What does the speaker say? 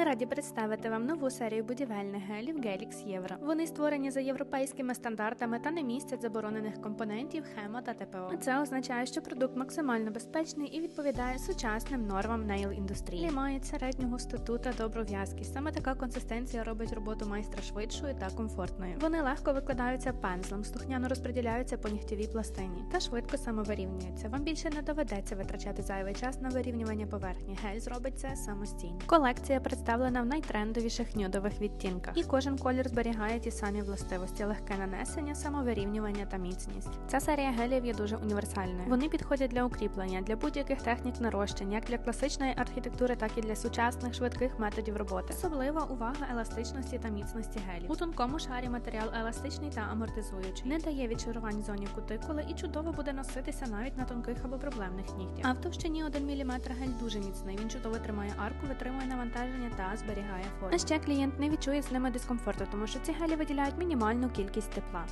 Ми раді представити вам нову серію будівельних гелів Gelix Євро. Вони створені за європейськими стандартами та не містять заборонених компонентів хемо та ТПО. Це означає, що продукт максимально безпечний і відповідає сучасним нормам нейл індустрії. Мають середню густоту та добру в'язкість. Саме така консистенція робить роботу майстра швидшою та комфортною. Вони легко викладаються пензлем, слухняно розподіляються по нігтєвій пластині та швидко самовирівнюються. Вам більше не доведеться витрачати зайвий час на вирівнювання поверхні. Гель зробить це самостійно. Колекція представлена в найтрендовіших нюдових відтінках, і кожен колір зберігає ті самі властивості: легке нанесення, самовирівнювання та міцність. Ця серія гелів є дуже універсальною. Вони підходять для укріплення, для будь-яких технік нарощень, як для класичної архітектури, так і для сучасних швидких методів роботи. Особлива увага еластичності та міцності гелів. У тонкому шарі матеріал еластичний та амортизуючий, не дає відчарувань зоні кутикули і чудово буде носитися навіть на тонких або проблемних нігтях. А в товщині 1 мм гель дуже міцний. Він чудово тримає арку, витримує навантаження та зберігає форму. А ще клієнт не відчує з ними дискомфорту, тому що ці гелі виділяють мінімальну кількість тепла.